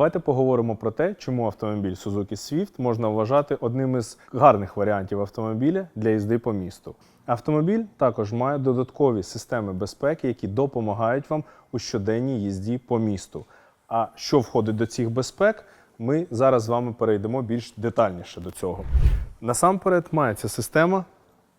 Давайте поговоримо про те, чому автомобіль Suzuki Swift можна вважати одним із гарних варіантів автомобіля для їзди по місту. Автомобіль також має додаткові системи безпеки, які допомагають вам у щоденній їзді по місту. А що входить до цих безпек, ми зараз з вами перейдемо більш детальніше до цього. Насамперед мається система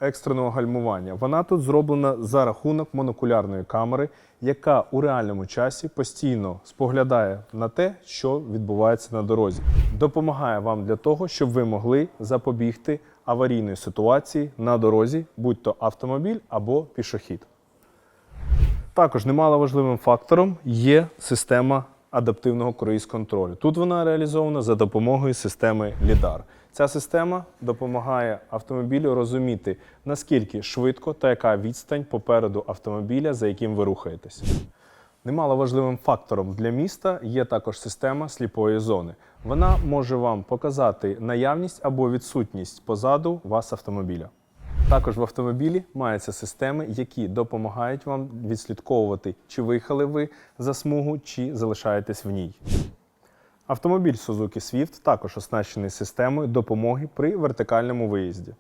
екстреного гальмування. Вона тут зроблена за рахунок монокулярної камери, яка у реальному часі постійно споглядає на те, що відбувається на дорозі. Допомагає вам для того, щоб ви могли запобігти аварійної ситуації на дорозі, будь то автомобіль або пішохід. Також немало важливим фактором є система адаптивного круїз-контролю. Тут вона реалізована за допомогою системи LiDAR. Ця система допомагає автомобілю розуміти, наскільки швидко та яка відстань попереду автомобіля, за яким ви рухаєтесь. Немало важливим фактором для міста є також система сліпої зони. Вона може вам показати наявність або відсутність позаду вас автомобіля. Також в автомобілі маються системи, які допомагають вам відслідковувати, чи виїхали ви за смугу, чи залишаєтесь в ній. Автомобіль Suzuki Swift також оснащений системою допомоги при вертикальному виїзді.